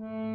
Mm-hmm.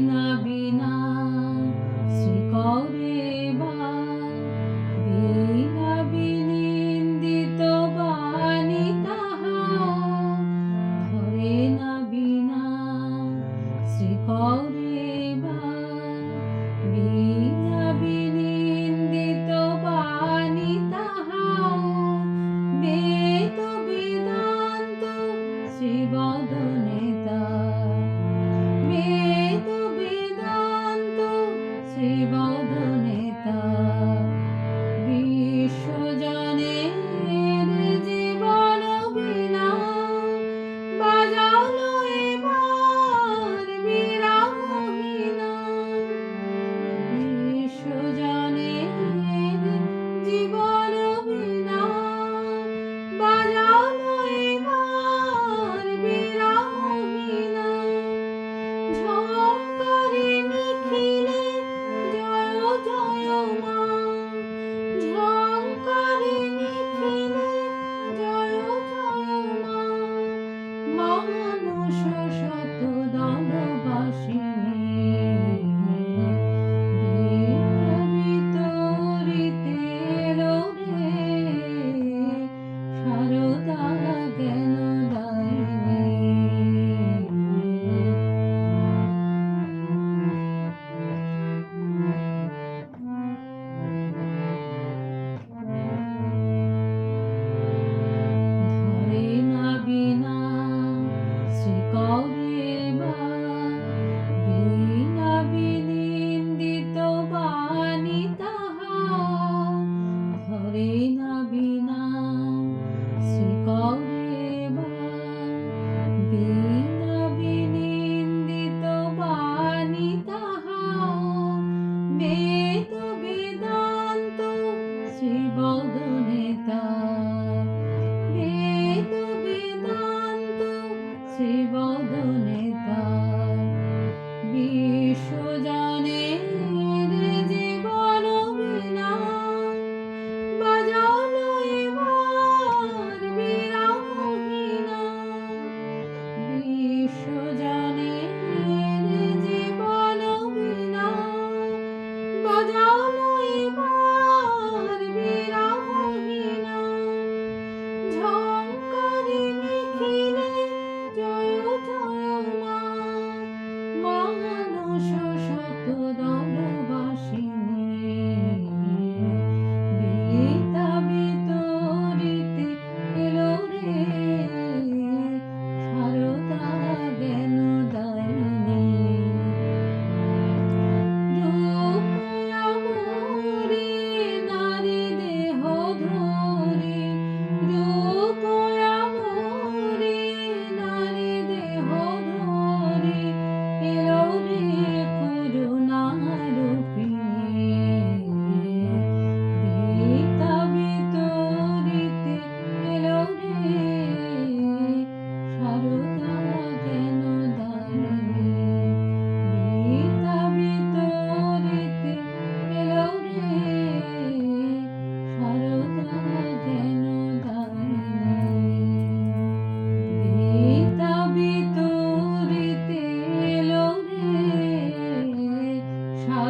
না বিনা শ্রীকরে বা বিনা বিনিন্দিত বাণী তাহা ধরে না বিনা শ্রীকরে